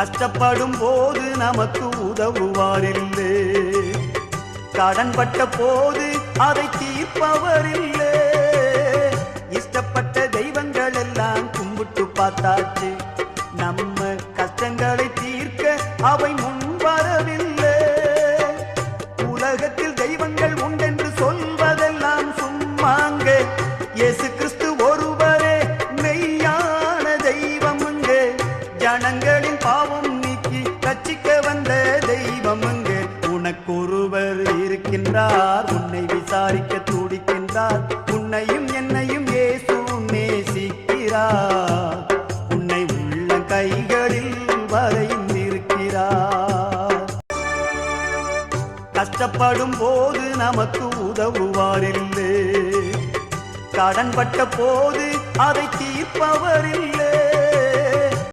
கஷ்டப்படும் போது நமக்கு உதவுவாரில்லை. கடன்பட்ட போது அதை தீர்ப்பவரில்லை. இஷ்டப்பட்ட தெய்வங்கள் எல்லாம் கும்பிட்டு பார்த்தாச்சு. நம்ம கஷ்டங்களை தீர்க்க அவை முன் வரவில்லை. உலகத்தில் தெய்வங்கள் உண்டென்று சொல்வதெல்லாம் சும்மாங்க. இயேசு ஜனங்களின் பாவம் நீக்கி கட்சிக்க வந்த தெய்வம் உனக்கு உனக்கொருவர் இருக்கின்றார் உன்னை விசாரிக்க துடிக்கின்றார். உன்னையும் என்னையும் ஏசு நேசிக்கிறார். உன்னை உள்ள கைகளில் வரைந்திருக்கிறார் கஷ்டப்படும் போது நமக்கு உதவுவாரில்லை. கடன்பட்ட போது அதை தீர்ப்பவரில்லை